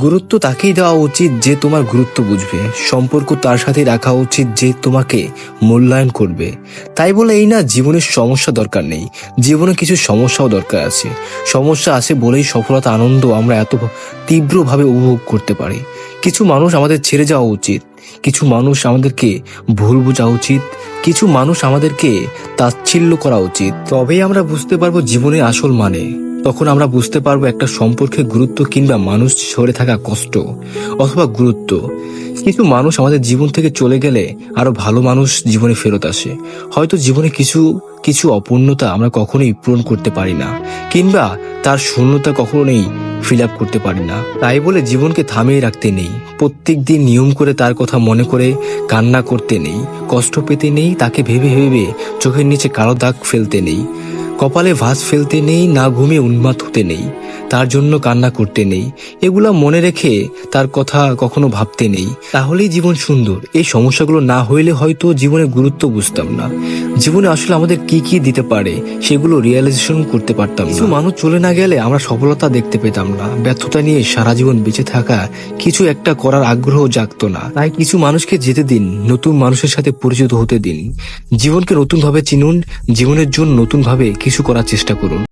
গুরুত্ব তাকেই দেওয়া উচিত যে তোমার গুরুত্ব বুঝবে। সম্পর্ক তার সাথে রাখা উচিত যে তোমাকে মূল্যায়ন করবে। তাই বলে এই না জীবনের সমস্যা দরকার নেই। জীবনে কিছু সমস্যাও দরকার আছে। সমস্যা আছে বলেই সফলতা, আনন্দ আমরা এত তীব্রভাবে উপভোগ করতে পারি। কিছু মানুষ আমাদের ছেড়ে যাওয়া উচিত। কিছু মানুষ আমাদেরকে ভুল বোঝা উচিত। কিছু মানুষ আমাদেরকে তাচ্ছিল্য করা উচিত। তবেই আমরা বুঝতে পারব জীবনের আসল মানে। তখন আমরা বুঝতে পারব একটা সম্পর্কে গুরুত্ব কিংবা মানুষ সরে থাকা কষ্ট অথবা গুরুত্ব। কিছু মানুষ আমাদের জীবন থেকে চলে গেলে আরও ভালো মানুষ জীবনে ফেরত আসে। হয়তো জীবনে কিছু কিছু অপূর্ণতা আমরা কখনোই পূরণ করতে পারি না, কিংবা তার শূন্যতা কখনোই ফিল আপ করতে পারি না। তাই বলে জীবনকে থামিয়ে রাখতে নেই। প্রত্যেক দিন নিয়ম করে তার কথা মনে করে কান্না করতে নেই। কষ্ট পেতে নেই, তাকে ভেবে ভেবে চোখের নিচে কালো দাগ ফেলতে নেই। কপালে ভাঁজ ফেলতে নেই না ঘুমে উন্মাদ হতে নেই। তার জন্য কান্না করতে নেই। এগুলা মনে রেখে তার কথা কখনো ভাবতে নেই। তাহলেই জীবন সুন্দর। এই সমস্যাগুলো না হইলে হয়তো জীবনের গুরুত্ব বুঝতাম না। জীবনে আসলে আমাদের কি কি দিতে পারে, সেগুলো রিয়েলাইজেশন করতে পারতাম কিছু মানুষ চলে না গেলে আমরা সফলতা দেখতে পেতাম না। ব্যর্থতা নিয়ে সারা জীবন বেঁচে থাকা কিছু একটা করার আগ্রহ জাগতো না। তাই কিছু মানুষকে যেতে দিন, নতুন মানুষের সাথে পরিচিত হতে দিন। জীবনকে নতুনভাবে চিনুন, জীবনের জন্য নতুনভাবে কিছু করার চেষ্টা করুন।